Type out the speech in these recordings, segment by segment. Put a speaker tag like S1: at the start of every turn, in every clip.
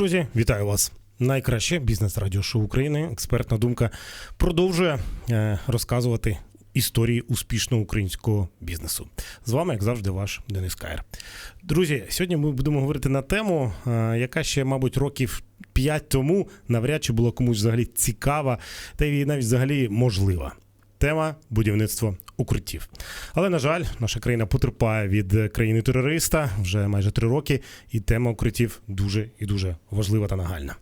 S1: Друзі, вітаю вас! Найкраще бізнес радіошоу України. Експертна думка продовжує е, розказувати історії успішного українського бізнесу. З вами, як завжди, ваш Денис Каєр. Друзі, сьогодні ми будемо говорити на тему, е, яка ще, мабуть, років 5 тому навряд чи була комусь взагалі цікава, та й навіть взагалі можлива. Тема будівництво укриттів. Але на жаль, наша країна потерпає від країни терориста вже майже три роки, і тема укриттів дуже і дуже важлива та нагальна.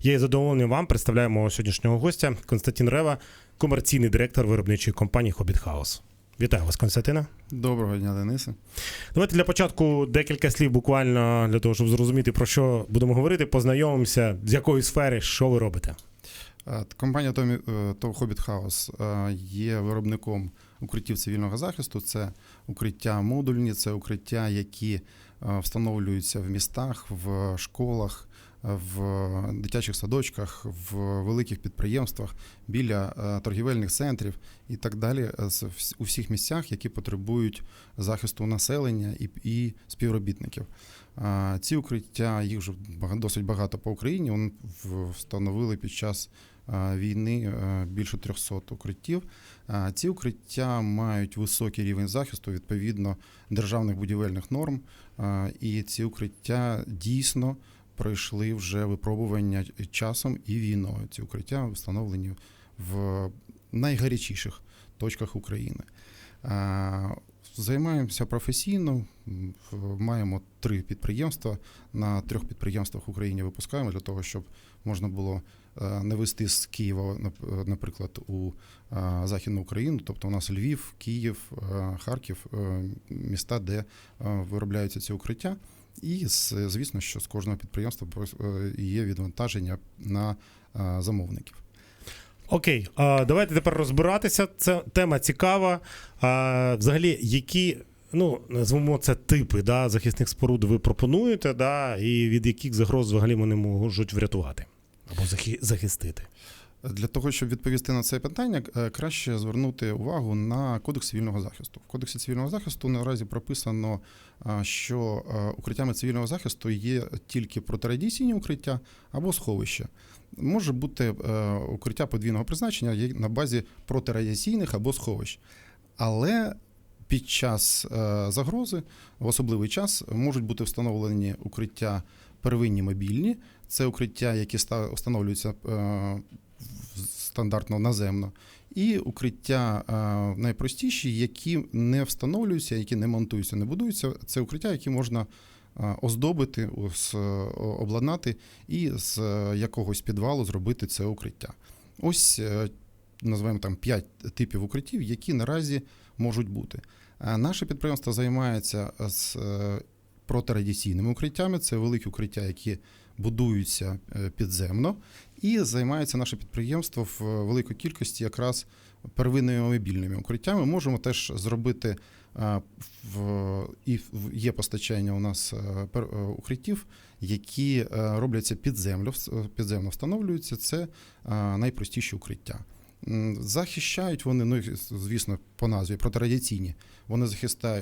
S1: Я із задоволенням вам представляю мого сьогоднішнього гостя Константин Рева, комерційний директор виробничої компанії Хобіт Хаус. Вітаю вас, Константина.
S2: Доброго дня, Денисе.
S1: Давайте для початку декілька слів, буквально для того, щоб зрозуміти про що будемо говорити. Познайомимося з якої сфери, що ви робите.
S2: Е, Компанія ТОВ Хобіт Хаус є виробником укриттів цивільного захисту. Це укриття модульні, це укриття, які е, встановлюються в містах, в школах, в дитячих садочках, в великих підприємствах, біля е, торгівельних центрів і так далі, у всіх місцях, які потребують захисту населення і, співробітників. Ці укриття їх вже досить багато по Україні. Вони встановили під час війни е, більше 300 укриттів. Ці укриття мають високий рівень захисту відповідно державних будівельних норм. І ці укриття дійсно пройшли вже випробування часом і війною. Ці укриття встановлені в найгарячіших точках України. Займаємося професійно. Маємо три підприємства. На трьох підприємствах в Україні випускаємо для того, щоб можна було е, не вести з Києва, нап- е, наприклад, у е, Західну Україну. Тобто у нас Львів, Київ, е, Харків, е, міста, де е, виробляються ці укриття. І звісно, що з кожного підприємства е, є відвантаження на е, замовників.
S1: Окей, давайте тепер розбиратися. Це тема цікава. Взагалі, які, ну, назвемо це типи да, захисних споруд ви пропонуєте, да, і від яких загроз взагалі вони можуть врятувати або захи- захистити.
S2: Для того, щоб відповісти на це питання, е, краще звернути увагу на кодекс цивільного захисту. В кодексі цивільного захисту наразі прописано, що е, укриттями цивільного захисту є тільки протирадійційні укриття або сховища. Може бути е, укриття подвійного призначення на базі протирадіаційних або сховищ. Але під час е, загрози, в особливий час, можуть бути встановлені укриття первинні мобільні. Це укриття, які ста- встановлюються е, стандартно наземно, і укриття е, найпростіші, які не встановлюються, які не монтуються, не будуються. Це укриття, які можна е, оздобити, обладнати і з якогось підвалу зробити це укриття. Ось називаємо там 5 типів укриттів, які наразі можуть бути. Наше підприємство займається з протирадіаційними укриттями. Це великі укриття, які будуються е, підземно, і займається наше підприємство в великій кількості якраз первинними мобільними укриттями. Можемо теж зробити е, в і є постачання у нас е, е, укриттів, які е, робляться під землю, підземно встановлюються. Це е, найпростіші укриття. Захищають вони, ну звісно, по назві протирадіаційні. Вони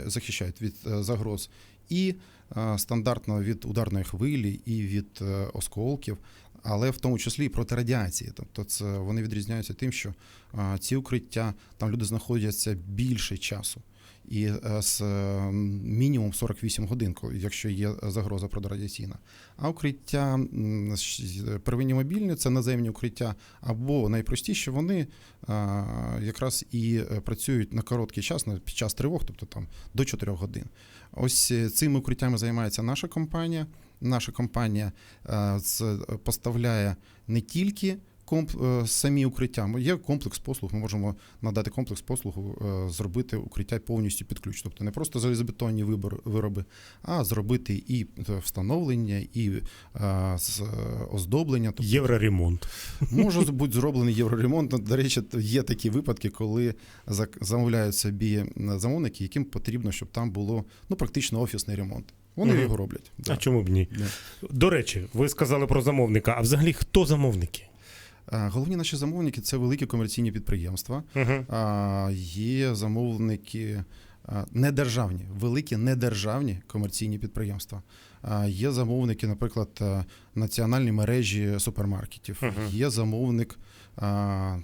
S2: захищають від е, загроз і е, стандартно від ударної хвилі, і від е, осколків, але в тому числі і проти радіації. Тобто, це вони відрізняються тим, що е, ці укриття там люди знаходяться більше часу. І е, з е, мінімум 48 годин, якщо є загроза протирадіаційна. А укриття первинні мобільні це наземні укриття, або найпростіші, вони е, якраз і працюють на короткий час, під час тривог, тобто там до 4 годин. Ось цими укриттями займається наша компанія. Наша компанія поставляє не тільки комп, е, самі укриття, є комплекс послуг. Ми можемо надати комплекс послуг, е, зробити укриття повністю під ключ. Тобто не просто залізобетонні вироби, а зробити і е, встановлення, і оздоблення. Тобто
S1: Євроремонт.
S2: Може бути зроблений євроремонт. До речі, є такі випадки, коли замовляють собі замовники, яким потрібно, щоб там було ну практично офісний ремонт. Вони
S1: Мгм.
S2: його роблять.
S1: А
S2: Да.
S1: чому б ні?
S2: Да.
S1: До речі, ви сказали про замовника. А взагалі хто замовники?
S2: А, Головні наші замовники це великі комерційні підприємства.
S1: Угу.
S2: А, Є замовники е, недержавні, великі недержавні комерційні підприємства. Е, Є замовники, наприклад, е, національні мережі супермаркетів,
S1: Мгм.
S2: є замовник е,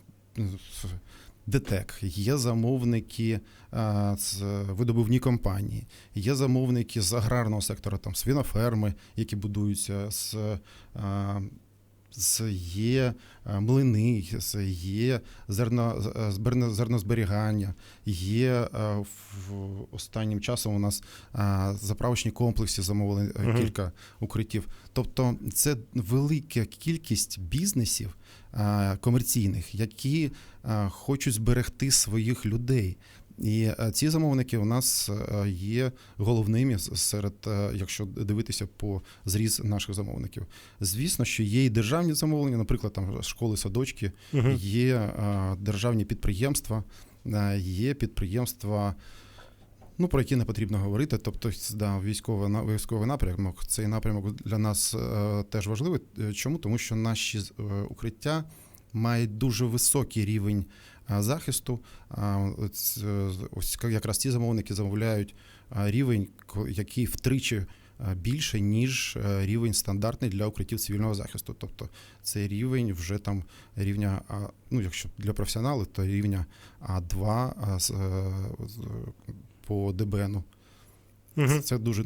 S2: ДТЕК, є замовники е, з видобувні компанії, є замовники з аграрного сектора, там свиноферми, які будуються, з, е, з є е, млини, є зерно, е, зернозберігання, є е, в останнім часом у нас заправочні комплекси замовили
S1: Мгм.
S2: кілька укриттів. Тобто це велика кількість бізнесів комерційних, які хочуть зберегти своїх людей. І е, ці замовники у нас е, є головними серед, е, якщо дивитися по зріз наших замовників. Звісно, що є і державні замовлення, наприклад, там школи, садочки,
S1: Мгм.
S2: є державні підприємства, є підприємства. Ну, про які не потрібно говорити. Тобто, да, військовий, військовий напрямок, цей напрямок для нас е, теж важливий. Чому? Тому що наші е, укриття мають дуже високий рівень захисту. Ось, е, якраз ці замовники замовляють е, рівень, який втричі е, більше, ніж е, рівень стандартний для укриттів цивільного захисту. Тобто цей рівень вже там рівня, ну якщо для професіоналів, то рівня А2 а, з, е, по ДБНу. Це дуже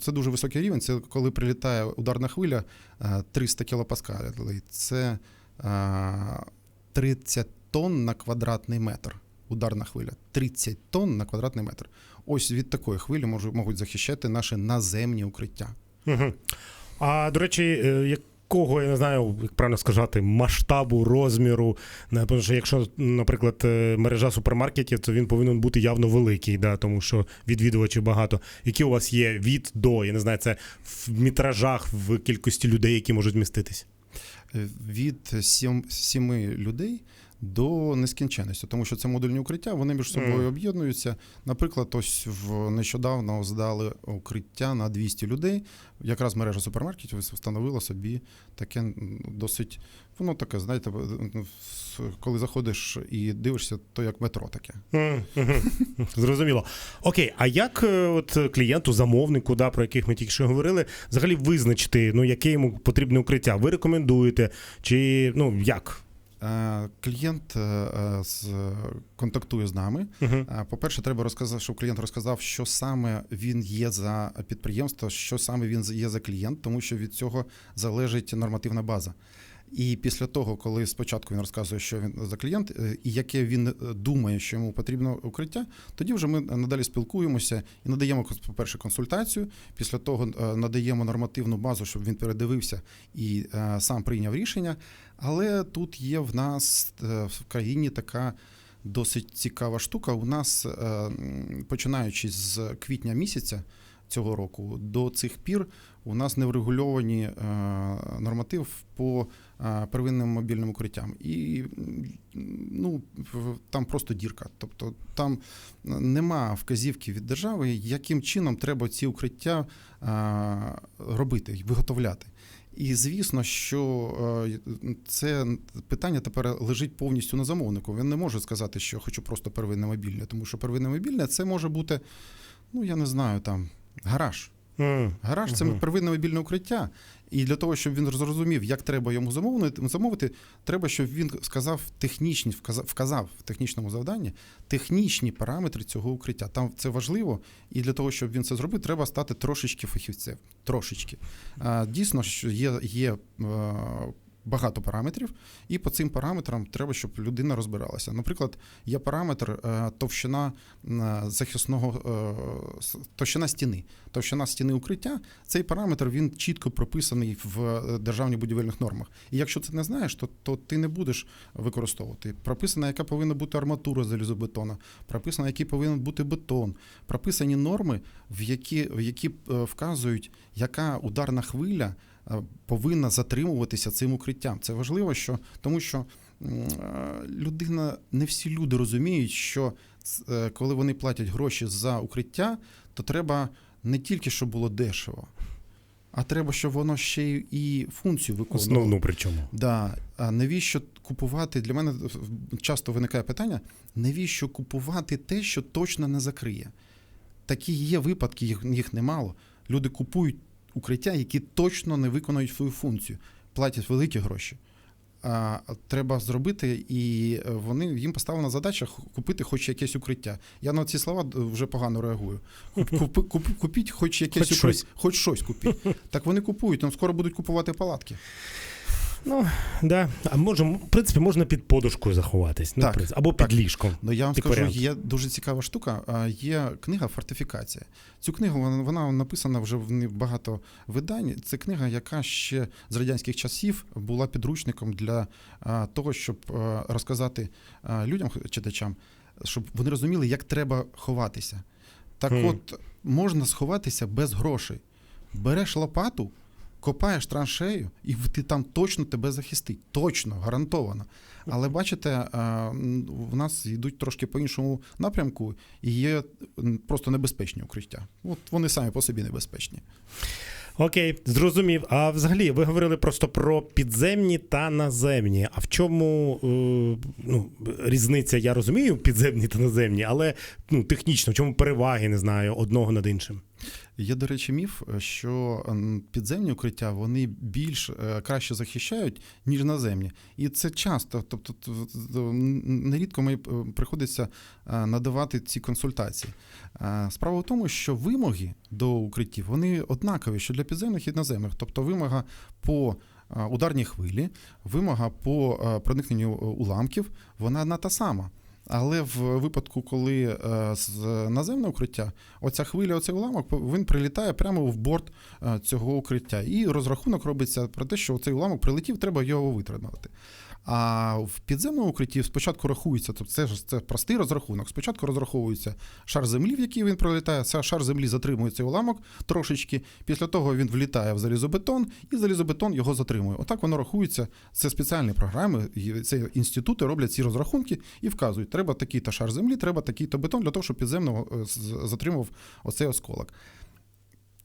S2: це дуже високий рівень. Це коли прилітає ударна хвиля е, 300 кілопаскалей. Це е, 30 тонн на квадратний метр. Ударна хвиля. 30 тонн на квадратний метр. Ось від такої хвилі можуть, можуть захищати наші наземні укриття.
S1: Мгм. А до речі, е, якого я не знаю, як правильно сказати, масштабу, розміру. Тому що якщо, наприклад, е, мережа супермаркетів, то він повинен бути явно великий, да, тому що відвідувачів багато. Які у вас є від до, я не знаю, це в метражах, в кількості людей, які можуть вміститись?
S2: Е, Від сім, сіми людей до нескінченності, тому що це модульні укриття, вони між собою об'єднуються. Наприклад, ось в нещодавно здали укриття на 200 людей. Якраз мережа супермаркетів встановила собі таке досить, воно таке, знаєте, коли заходиш і дивишся, то як метро таке.
S1: Зрозуміло. Окей, а як е, от клієнту, замовнику, да, про яких ми тільки що говорили, взагалі визначити, ну, яке йому потрібне укриття? Ви рекомендуєте? Чи ну як?
S2: Е, Клієнт е, е, з- контактує з нами. Е, По-перше, треба розказати, щоб клієнт розказав, що саме він є за підприємство, що саме він є за клієнт, тому що від цього залежить нормативна база. І після того, коли спочатку він розказує, що він за клієнт, е, і яке він е, думає, що йому потрібно укриття, тоді вже ми надалі спілкуємося і надаємо, по-перше, консультацію. Після того е, надаємо нормативну базу, щоб він передивився і е, сам прийняв рішення. Але тут є в нас е, в країні така досить цікава штука. У нас, е, починаючи з квітня місяця цього року, до цих пір у нас не врегульовані е, норматив по е, первинним мобільним укриттям. І ну, там просто дірка. Тобто там нема вказівки від держави, яким чином треба ці укриття е, робити, виготовляти. І звісно, що це питання тепер лежить повністю на замовнику. Він не може сказати, що хочу просто первинне мобільне, тому що первинне мобільне це може бути, ну я не знаю, там гараж. Гараж це
S1: Мгм.
S2: первинне мобільне укриття. І для того, щоб він зрозумів, як треба йому замовити, замовити, треба, щоб він сказав технічні, вказав, вказав в технічному завданні технічні параметри цього укриття. Там це важливо, і для того, щоб він це зробив, треба стати трошечки фахівцем. Трошечки. Дійсно, що є, є е, багато параметрів, і по цим параметрам треба, щоб людина розбиралася. Наприклад, є параметр е, товщина е, захисного е, товщина стіни. Товщина стіни укриття. Цей параметр він чітко прописаний в державних будівельних нормах. І якщо ти не знаєш, то, то ти не будеш використовувати. Прописана, яка повинна бути арматура залізобетона, прописано, який повинен бути бетон, прописані норми, в які, в які вказують, яка ударна хвиля повинна затримуватися цим укриттям. Це важливо, що тому що е, людина, не всі люди розуміють, що е, коли вони платять гроші за укриття, то треба не тільки щоб було дешево, а треба, щоб воно ще і функцію виконувало.
S1: Основну причому.
S2: Да. А навіщо купувати? Для мене часто виникає питання: навіщо купувати те, що точно не закриє? Такі є випадки, їх, їх немало. Люди купують укриття, які точно не виконують свою функцію, платять великі гроші. А треба зробити, і вони їм поставлена задача купити хоч якесь укриття. Я на ці слова вже погано реагую. Куп- купи- куп- Купіть хоч якесь
S1: Хоч
S2: укриття,
S1: щось.
S2: хоч щось купіть. Так вони купують, там скоро будуть купувати палатки.
S1: Ну, да. А може, в принципі, можна під подушкою заховатись. Ну,
S2: Так,
S1: в принципі, або
S2: так.
S1: під ліжком.
S2: Ну я вам
S1: Як
S2: скажу,
S1: варіант.
S2: є дуже цікава штука. а, Є книга Фортифікація. Цю книгу вона, вона написана вже в не- багато видань. Це книга, яка ще з радянських часів була підручником для а, того, щоб а, розказати а, людям, читачам, щоб вони розуміли, як треба ховатися. Так,
S1: Хм.
S2: от можна сховатися без грошей. Береш лопату. Копаєш траншею, і ти там точно тебе захистить. Точно, гарантовано. Але бачите, в нас йдуть трошки по іншому напрямку, і є просто небезпечні укриття. От вони самі по собі небезпечні.
S1: Окей, зрозумів. А взагалі, ви говорили просто про підземні та наземні. А в чому е, ну, різниця, я розумію, підземні та наземні, але ну, технічно, в чому переваги, не знаю, одного над іншим?
S2: Є, до речі, міф, що підземні укриття вони більш е, краще захищають, ніж наземні. І це часто, тобто нерідко мені приходиться е, надавати ці консультації. Е, Справа в тому, що вимоги до укриттів вони однакові, що для підземних і наземних. Тобто вимога по ударній хвилі, вимога по проникненню уламків, вона одна та сама. Але в випадку, коли е, з наземне укриття, оця хвиля, оцей уламок, він прилітає прямо в борт е, цього укриття. І розрахунок робиться про те, що цей уламок прилетів, треба його витримати. А в підземному укритті спочатку рахується, тобто це ж це простий розрахунок. Спочатку розраховується шар землі, в який він прилітає. Цей шар землі затримує цей уламок трошечки. Після того він влітає в залізобетон, і залізобетон його затримує. Отак воно рахується. Це спеціальні програми. Це інститути роблять ці розрахунки і вказують, треба такий-то шар землі, треба такий-то бетон для того, щоб підземного е, затримував оцей осколок.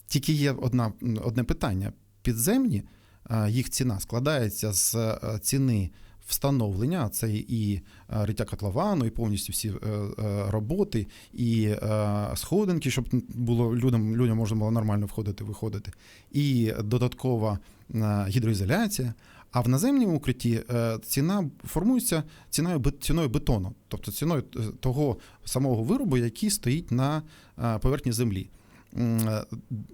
S2: Тільки є одна, одне питання: підземні, е, їх ціна складається з е, ціни встановлення, це і е, риття котловану, і повністю всі е, е, роботи, і сходинки, щоб було людям, людям можна було нормально входити, виходити, і додаткова гідроізоляція. А в наземному укритті ціна формується ціною, ціною бетону, тобто ціною того самого виробу, який стоїть на поверхні землі.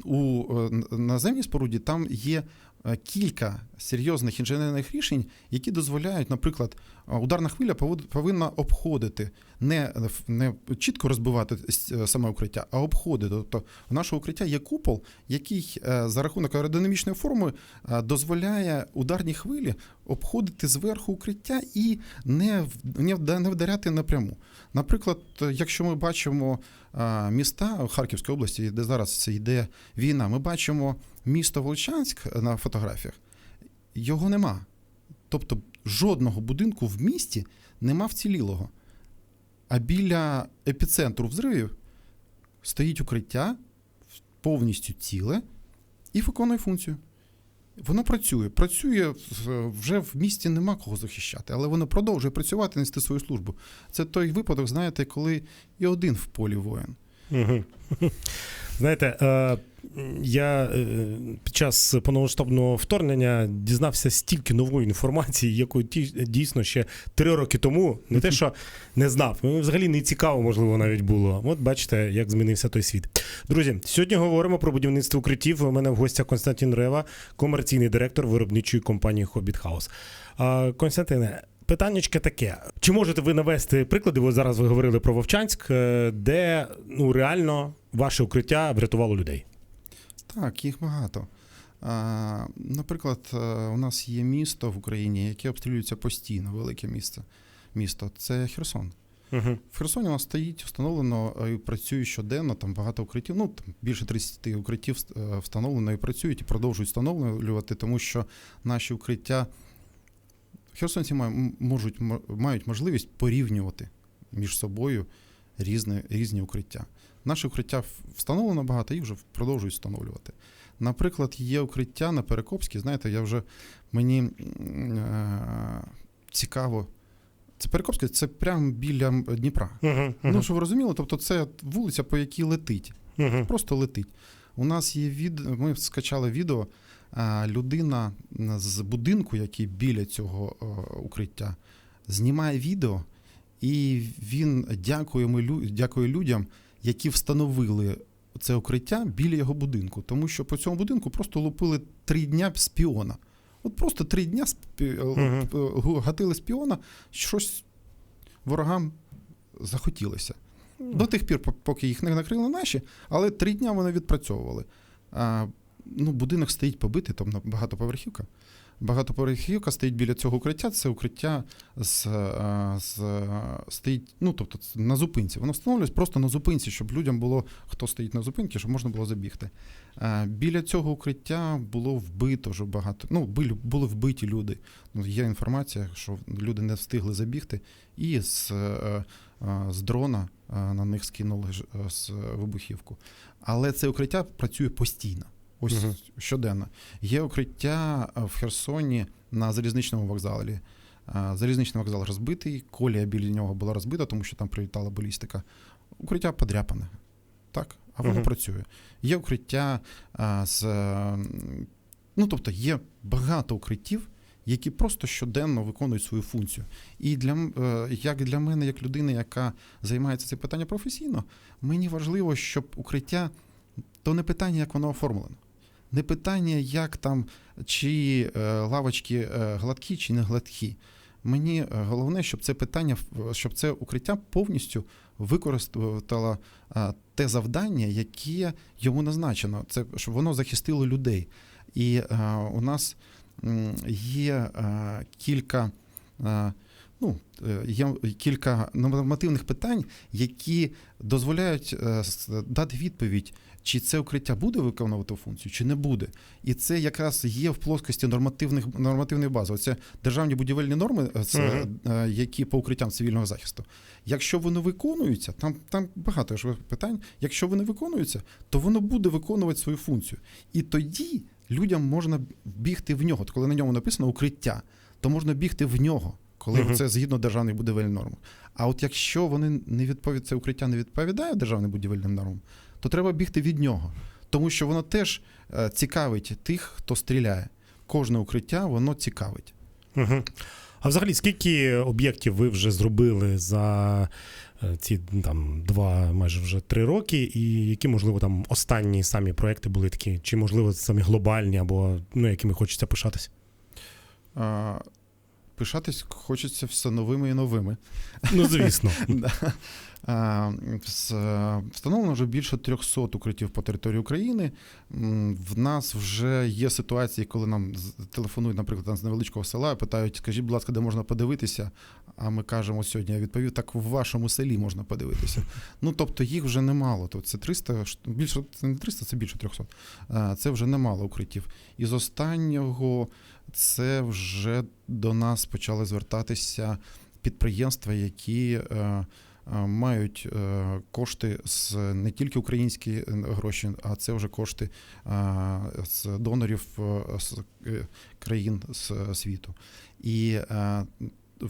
S2: У наземній споруді там є кілька серйозних інженерних рішень, які дозволяють, наприклад, е, ударна хвиля повинна обходити, не, не чітко розбивати е, саме укриття, а обходити. Тобто в нашого укриття є купол, який е, за рахунок аеродинамічної форми е, дозволяє ударній хвилі обходити зверху укриття і не, не, вдаряти напряму. Наприклад, якщо ми бачимо міста в Харківській області, де зараз йде війна, ми бачимо місто Волчанськ на фотографіях, його нема. Тобто жодного будинку в місті нема вцілілого. А біля епіцентру взривів стоїть укриття повністю ціле і виконує функцію. Воно працює. Працює вже в місті нема кого захищати, але воно продовжує працювати, нести свою службу. Це той випадок, знаєте, коли і один в полі воїн.
S1: Знаєте, е, я е, під час повномасштабного вторгнення дізнався стільки нової інформації, якої дійсно ще три роки тому не те, що не знав, мені взагалі не цікаво, можливо, навіть було. От бачите, як змінився той світ. Друзі, сьогодні говоримо про будівництво укриттів. У мене в гостях Константин Рева, комерційний директор виробничої компанії Хобіт Хаус. Константине. Питаннячке таке: чи можете ви навести приклади? Ви зараз ви говорили про Вовчанськ, е, де ну реально ваше укриття врятувало людей?
S2: Так, їх багато. Наприклад, е, у нас є місто в Україні, яке обстрілюється постійно, велике місце. Місто це Херсон.
S1: Угу.
S2: В Херсоні у нас стоїть встановлено е, і працює щоденно, там багато укриттів. Ну там більше 30 укриттів е, встановлено і працюють і продовжують встановлювати, тому що наші укриття херсонці ма- м- можуть мають можливість порівнювати між собою різні, різні укриття. Наші укриття встановлено багато, їх вже продовжують встановлювати. Наприклад, є укриття на Перекопській. Знаєте, я вже мені е, цікаво Це Перекопське, це прямо біля Дніпра.
S1: Угу,
S2: Ну, щоб ви розуміли, тобто це вулиця, по якій летить.
S1: угу.
S2: Просто летить. У нас є від... ми скачали відео. а, Людина з будинку, який біля цього е, укриття, знімає відео, і він дякує, ми, дякує людям, які встановили це укриття біля його будинку. Тому що по цьому будинку просто лупили три дня спіона. От просто три дня спі... е,
S1: Мгм.
S2: гу- гатили спіона, щось ворогам захотілося. До тих пір, поки їх не накрили наші, але три дня вони відпрацьовували. А, ну, будинок стоїть побитий, там багатоповерхівка. Багатоповерхівка стоїть біля цього укриття. Це укриття з, з, стоїть, ну, тобто на зупинці. Воно встановлюється просто на зупинці, щоб людям було, хто стоїть на зупинці, щоб можна було забігти. Біля цього укриття було вбито вже багато. Ну, були, вбиті люди. Ну, є інформація, що люди не встигли забігти, і з, е, е, з дрона е, на них скинули е, з вибухівку. Але це укриття працює постійно, ось
S1: Мгм.
S2: щоденно. Є укриття е, в Херсоні на залізничному вокзалі. Е, Залізничний вокзал розбитий, колія біля нього була розбита, тому що там прилітала балістика. Укриття подряпане. Так, а воно
S1: Мгм.
S2: працює. Є укриття а, з. е, Ну, тобто є багато укриттів, які просто щоденно виконують свою функцію. І для, е, як для мене, як людини, яка займається цим питанням професійно, мені важливо, щоб укриття то не питання, як воно оформлено. Не питання, як там, чи е, лавочки е, гладкі, чи не гладкі. Мені е, головне, щоб це питання, щоб це укриття повністю використало те завдання, яке йому назначено. Це щоб воно захистило людей. І у нас є кілька. Ну, е, є кілька нормативних питань, які дозволяють е, дати відповідь, чи це укриття буде виконувати функцію, чи не буде. І це якраз є в плоскості нормативних нормативної бази. Це державні будівельні норми, це,
S1: Мгм.
S2: е, які по укриттям цивільного захисту. Якщо вони виконуються, там, там багато ж питань. Якщо вони виконуються, то воно буде виконувати свою функцію. І тоді людям можна бігти в нього. От Коли на ньому написано укриття, то можна бігти в нього, коли
S1: Мгм.
S2: це згідно державних будівельних норм. А от якщо вони не відповід, це укриття не відповідає державним будівельним нормам, то треба бігти від нього. Тому що воно теж е, цікавить тих, хто стріляє. Кожне укриття воно цікавить.
S1: Угу. А взагалі, скільки об'єктів ви вже зробили за е, ці там два, майже вже три роки, і які, можливо, там останні самі проекти були такі, чи можливо самі глобальні, або ну, якими хочеться пишатись?
S2: Пишатись хочеться все новими і новими.
S1: Ну, звісно.
S2: Да. А, з- Встановлено вже більше 300 укриттів по території України. В нас вже є ситуації, коли нам телефонують, наприклад, з невеличкого села і питають, скажіть, будь ласка, де можна подивитися? А ми кажемо сьогодні, я відповів, так в вашому селі можна подивитися. Ну, тобто їх вже немало. Тобто це 300, більше, це не 300, це більше 300. Це вже немало укриттів. І з останнього це вже до нас почали звертатися підприємства, які е, е, мають е, кошти з не тільки українські е, гроші, а це вже кошти е, з донорів е, з е, країн з світу. І е,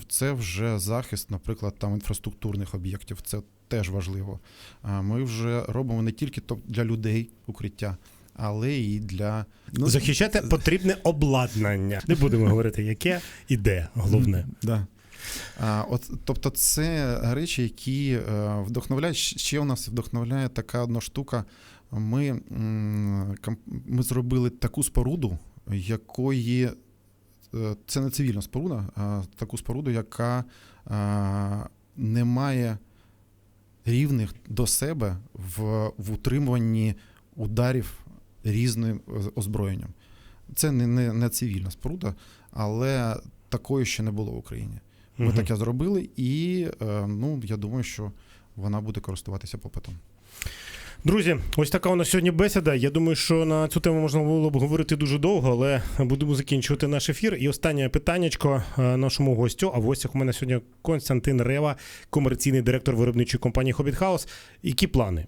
S2: це вже захист, наприклад, там інфраструктурних об'єктів. Це теж важливо. Ми вже робимо не тільки для людей укриття, але і для ну,
S1: Захищати потрібне обладнання. Не будемо говорити, яке і де, головне.
S2: Да. От, тобто, це речі, які е, вдохновляють. Ще у нас вдохновляє така одна штука. Ми, ми зробили таку споруду, якої е, це не цивільна споруда, а таку споруду, яка е, не має рівних до себе в, в утримуванні ударів різним озброєнням. Це не, не, не цивільна споруда, але такої ще не було в Україні. Ми
S1: Мгм.
S2: таке зробили, і е, ну, я думаю, що вона буде користуватися попитом.
S1: Друзі, ось така у нас сьогодні бесіда. Я думаю, що на цю тему можна було б говорити дуже довго, але будемо закінчувати наш ефір. І останнє питаннячко е, нашому гостю. А в гостях у мене сьогодні Константин Рева, комерційний директор виробничої компанії Hobbit House. Які плани?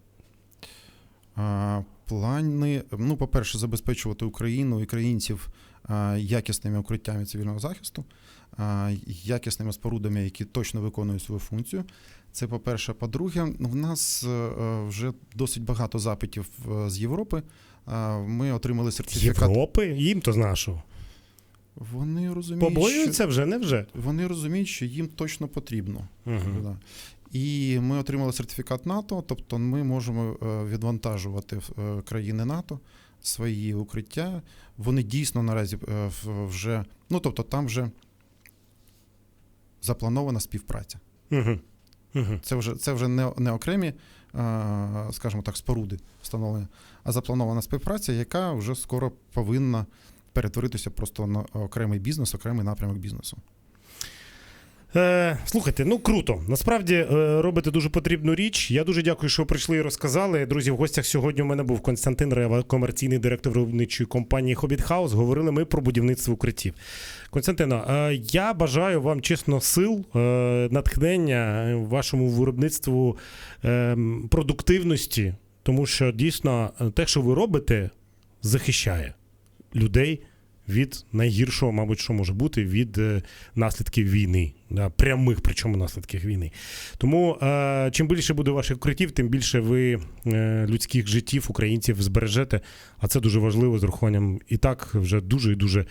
S2: А, плани, ну, по-перше, забезпечувати Україну і українців а, якісними укриттями цивільного захисту, якісними спорудами, які точно виконують свою функцію. Це по-перше. По-друге, в нас е, вже досить багато запитів е, з Європи. Ми отримали сертифікат.
S1: Європи? Їм то з нашого.
S2: Вони розуміють, що,
S1: Побоюються вже, не вже.
S2: вони розуміють, що їм точно потрібно.
S1: Угу.
S2: Да. І ми отримали сертифікат НАТО, тобто ми можемо е, відвантажувати е, країни НАТО свої укриття. Вони дійсно наразі е, вже, ну тобто там вже запланована співпраця.
S1: Угу. Угу.
S2: Це вже, це вже не, не окремі, е, скажімо так, споруди встановлення, а запланована співпраця, яка вже скоро повинна перетворитися просто на окремий бізнес, окремий напрямок бізнесу.
S1: Е, слухайте, ну круто. Насправді е, робите дуже потрібну річ. Я дуже дякую, що прийшли і розказали. Друзі, в гостях сьогодні у мене був Константин Рева, комерційний директор виробничої компанії Hobbit House. Говорили ми про будівництво укриттів. Константино, е, я бажаю вам чесно сил, е, натхнення вашому виробництву е, продуктивності, тому що дійсно те, що ви робите, захищає людей від найгіршого, мабуть, що може бути, від е, наслідків війни, прямих, причому наслідків війни. Тому е, чим більше буде ваших укриттів, тим більше ви е, людських життів українців збережете. А це дуже важливо з урахуванням і так вже дуже і дуже.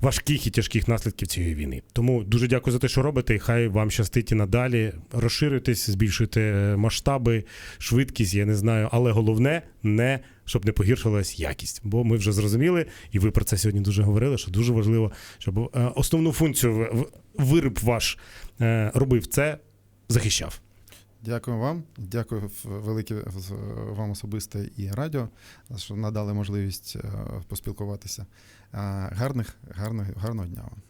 S1: Важких і тяжких наслідків цієї війни. Тому дуже дякую за те, що робите. І хай вам щастить і надалі. Розширюйтесь, збільшуйте масштаби, швидкість, я не знаю. Але головне, не щоб не погіршилась якість. Бо ми вже зрозуміли, і ви про це сьогодні дуже говорили, що дуже важливо, щоб е, основну функцію виріб ваш е, робив це, захищав.
S2: Дякую вам, дякую велике вам особисто і радіо, що надали можливість е, поспілкуватися. Гарних, гарного, гарного дня вам.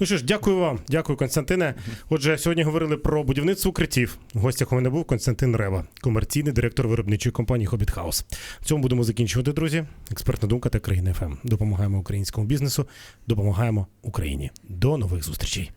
S1: Ну що ж, дякую вам, дякую, Константине. Отже, сьогодні говорили про будівництво укриттів. В гостях у мене був Константин Рева, комерційний директор виробничої компанії Hobbit House. В цьому будемо закінчувати, друзі. Експертна думка та країна ФМ. Допомагаємо українському бізнесу, допомагаємо Україні. До нових зустрічей.